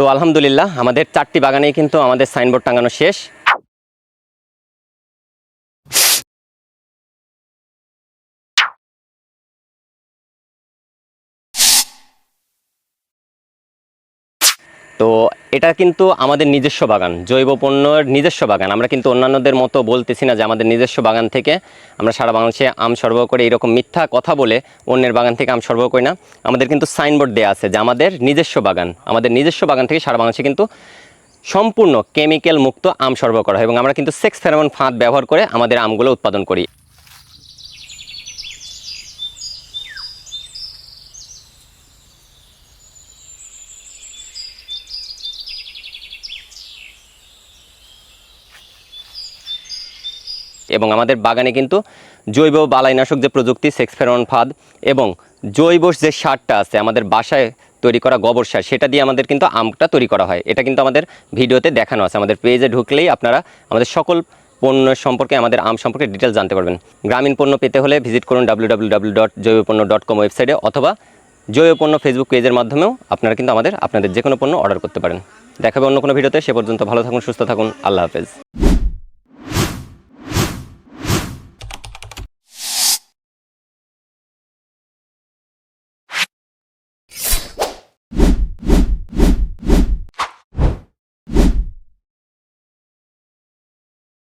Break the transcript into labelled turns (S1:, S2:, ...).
S1: তো আলহামদুলিল্লাহ আমাদের চারটি বাগানেই কিন্তু আমাদের সাইনবোর্ড টাঙানো শেষ। তো এটা কিন্তু আমাদের নিজস্ব বাগান, জৈব পণ্যের নিজস্ব বাগান। আমরা কিন্তু অন্যান্যদের মতো বলতেছি না যে আমাদের নিজস্ব বাগান থেকে আমরা সারা বাংলাদেশে আম সরবরাহ করে, এরকম মিথ্যা কথা বলে অন্যের বাগান থেকে আম সরবরাহ করি না। আমাদের কিন্তু সাইনবোর্ড দেওয়া আছে যে আমাদের নিজস্ব বাগান, আমাদের নিজস্ব বাগান থেকে সারা বাংলাদেশে কিন্তু সম্পূর্ণ কেমিক্যাল মুক্ত আম সরবরাহ করা হয় এবং আমরা কিন্তু সেক্স ফেরামন ফাঁদ ব্যবহার করে আমাদের আমগুলো উৎপাদন করি। এবং আমাদের বাগানে কিন্তু জৈব বালাইনাশক যে প্রযুক্তি সেক্স ফেরন ফাদ এবং জৈব যে সারটা আছে, আমাদের বাসায় তৈরি করা গোবর সার, সেটা দিয়ে আমাদের কিন্তু আমটা তৈরি করা হয়। এটা কিন্তু আমাদের ভিডিওতে দেখানো আছে। আমাদের পেজে ঢুকলেই আপনারা আমাদের সকল পণ্য সম্পর্কে, আমাদের আম সম্পর্কে ডিটেলস জানতে পারবেন। গ্রামীণ পণ্য পেতে হলে ভিজিট করুন ডাব্লিউ ওয়েবসাইটে অথবা জৈব পণ্য ফেসবুক পেজের মাধ্যমেও আপনারা কিন্তু আমাদের, আপনাদের যে কোনো পণ্য অর্ডার করতে পারেন। দেখাবে অন্য কোনো ভিডিওতে। সে পর্যন্ত ভালো থাকুন, সুস্থ থাকুন। আল্লাহ হাফেজ।